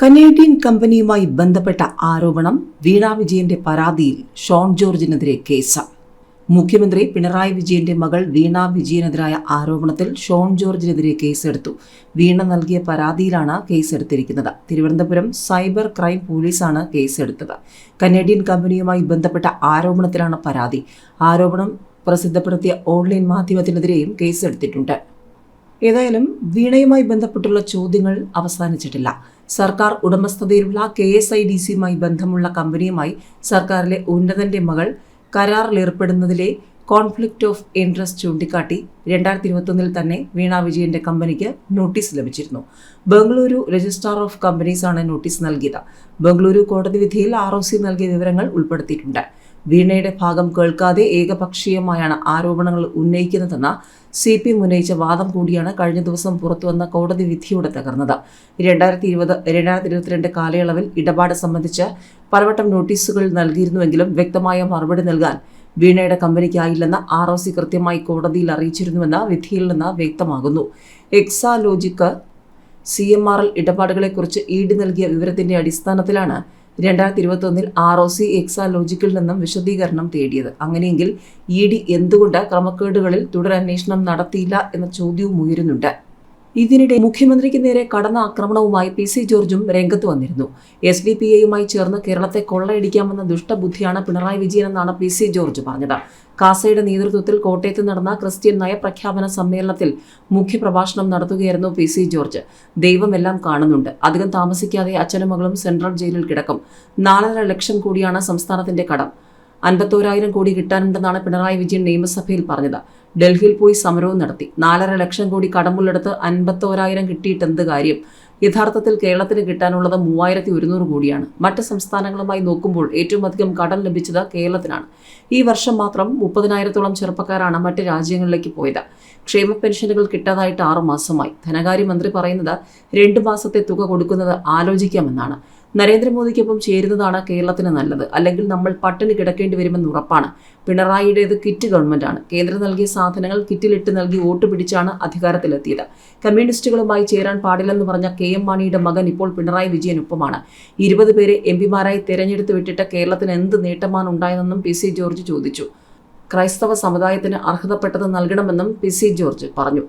Canadian കമ്പനിയുമായി ബന്ധപ്പെട്ട ആരോപണം വീണ വിജയന്റെ പരാതിയിൽ ഷോൺ ജോർജിനെതിരെ കേസ്. മുഖ്യമന്ത്രി പിണറായി വിജയന്റെ മകൾ വീണ വിജയനെതിരായ ആരോപണത്തിൽ ഷോൺ ജോർജിനെതിരെ കേസെടുത്തു. വീണ നൽകിയ പരാതിയിലാണ് കേസെടുത്തിരിക്കുന്നത്. തിരുവനന്തപുരം സൈബർ ക്രൈം പോലീസാണ് കേസെടുത്തത്. കനേഡിയൻ കമ്പനിയുമായി ബന്ധപ്പെട്ട ആരോപണത്തിലാണ് പരാതി. ആരോപണം പ്രസിദ്ധപ്പെടുത്തിയ ഓൺലൈൻ മാധ്യമത്തിനെതിരെയും കേസെടുത്തിട്ടുണ്ട്. ഏതായാലും വീണയുമായി ബന്ധപ്പെട്ടുള്ള ചോദ്യങ്ങൾ അവസാനിച്ചിട്ടില്ല. സർക്കാർ ഉടമസ്ഥതയിലുള്ള കെ എസ് ഐ ഡി സിയുമായി ബന്ധമുള്ള കമ്പനിയുമായി സർക്കാരിലെ ഉന്നതന്റെ മകൾ കരാറിലേർപ്പെടുന്നതിലെ കോൺഫ്ലിക്റ്റ് ഓഫ് ഇൻട്രസ്റ്റ് ചൂണ്ടിക്കാട്ടി രണ്ടായിരത്തി ഇരുപത്തൊന്നിൽ തന്നെ വീണ വിജയന്റെ കമ്പനിക്ക് നോട്ടീസ് ലഭിച്ചിരുന്നു. ബംഗളൂരു രജിസ്ട്രാർ ഓഫ് കമ്പനീസാണ് നോട്ടീസ് നൽകിയത്. ബംഗളൂരു കോടതി വിധിയിൽ ആർ ഒ സി നൽകിയ വിവരങ്ങൾ ഉൾപ്പെടുത്തിയിട്ടുണ്ട്. വീണയുടെ ഭാഗം കേൾക്കാതെ ഏകപക്ഷീയമായാണ് ആരോപണങ്ങൾ ഉന്നയിക്കുന്നതെന്ന സി പി എം ഉന്നയിച്ച വാദം കൂടിയാണ് കഴിഞ്ഞ ദിവസം പുറത്തുവന്ന കോടതി വിധിയോടെ തകർന്നത്. രണ്ടായിരത്തി ഇരുപത് രണ്ടായിരത്തി ഇരുപത്തിരണ്ട് കാലയളവിൽ ഇടപാട് സംബന്ധിച്ച് പലവട്ടം നോട്ടീസുകൾ നൽകിയിരുന്നുവെങ്കിലും വ്യക്തമായ മറുപടി നൽകാൻ വീണയുടെ കമ്പനിക്കായില്ലെന്ന് ആർ ഒ സി കൃത്യമായി കോടതിയിൽ അറിയിച്ചിരുന്നുവെന്ന് വിധിയിൽ നിന്ന് വ്യക്തമാകുന്നു. Exalogic C M R L ഇടപാടുകളെക്കുറിച്ച് E D നൽകിയ വിവരത്തിന്റെ അടിസ്ഥാനത്തിലാണ് രണ്ടായിരത്തി ഇരുപത്തൊന്നിൽ ആർ ഒ സി എക്സാലോജിക്കിൽ നിന്നും വിശദീകരണം തേടിയത്. അങ്ങനെയെങ്കിൽ ഇ ഡി എന്തുകൊണ്ട് ക്രമക്കേടുകളിൽ തുടരന്വേഷണം നടത്തിയില്ല എന്ന ചോദ്യവും ഉയരുന്നുണ്ട്. ഇതിനിടെ മുഖ്യമന്ത്രിക്ക് നേരെ കടന്ന ആക്രമണവുമായി പി സി ജോർജും രംഗത്ത് വന്നിരുന്നു. എസ് ഡി പി എയുമായി ചേർന്ന് കേരളത്തെ കൊള്ളയടിക്കാമെന്ന ദുഷ്ടബുദ്ധിയാണ് പിണറായി വിജയൻ എന്നാണ് പി സി ജോർജ് പറഞ്ഞത്. കാസയുടെ നേതൃത്വത്തിൽ കോട്ടയത്ത് നടന്ന ക്രിസ്ത്യൻ നയപ്രഖ്യാപന സമ്മേളനത്തിൽ മുഖ്യപ്രഭാഷണം നടത്തുകയായിരുന്നു പി സി ജോർജ്. ദൈവമെല്ലാം കാണുന്നുണ്ട്. അധികം താമസിക്കാതെ അച്ഛനും മകളും സെൻട്രൽ ജയിലിൽ കിടക്കും. നാലര ലക്ഷം കോടിയാണ് സംസ്ഥാനത്തിന്റെ കടം. അൻപത്തോരായിരം കോടി കിട്ടാനുണ്ടെന്നാണ് പിണറായി വിജയൻ നിയമസഭയിൽ പറഞ്ഞത്. ഡൽഹിയിൽ പോയി സമരവും നടത്തി. നാലര ലക്ഷം കോടി കടമുള്ളെടുത്ത് അൻപത്തോരായിരം കിട്ടിയിട്ട് എന്ത് കാര്യം? യഥാർത്ഥത്തിൽ കേരളത്തിന് കിട്ടാനുള്ളത് മൂവായിരത്തി ഒരുന്നൂറ് കോടിയാണ്. മറ്റ് സംസ്ഥാനങ്ങളുമായി നോക്കുമ്പോൾ ഏറ്റവും അധികം കടം ലഭിച്ചത് കേരളത്തിനാണ്. ഈ വർഷം മാത്രം മുപ്പതിനായിരത്തോളം ചെറുപ്പക്കാരാണ് മറ്റ് രാജ്യങ്ങളിലേക്ക് പോയത്. ക്ഷേമ പെൻഷനുകൾ കിട്ടാതായിട്ട് ആറു മാസമായി. ധനകാര്യമന്ത്രി പറയുന്നത് രണ്ടു മാസത്തെ തുക കൊടുക്കുന്നത് ആലോചിക്കാമെന്നാണ്. നരേന്ദ്രമോദിക്കൊപ്പം ചേരുന്നതാണ് കേരളത്തിന് നല്ലത്. അല്ലെങ്കിൽ നമ്മൾ പട്ടിണി കിടക്കേണ്ടി വരുമെന്ന് ഉറപ്പാണ്. പിണറായിയുടേത് കിറ്റ് ഗവൺമെന്റാണ്. കേന്ദ്രം നൽകിയ സാധനങ്ങൾ കിറ്റിലിട്ട് നൽകി വോട്ട് പിടിച്ചാണ് അധികാരത്തിലെത്തിയത്. കമ്മ്യൂണിസ്റ്റുകളുമായി ചേരാൻ പാടില്ലെന്ന് പറഞ്ഞ കെ എം മാണിയുടെ മകൻ ഇപ്പോൾ പിണറായി വിജയനൊപ്പമാണ്. ഇരുപത് പേരെ എം പിമാരായി തെരഞ്ഞെടുത്ത് വിട്ടിട്ട് കേരളത്തിന് എന്ത് നേട്ടമാണ് ഉണ്ടായതെന്നും പി സി ജോർജ് ചോദിച്ചു. ക്രൈസ്തവ സമുദായത്തിന് അർഹതപ്പെട്ടത് നൽകണമെന്നും പി സി ജോർജ് പറഞ്ഞു.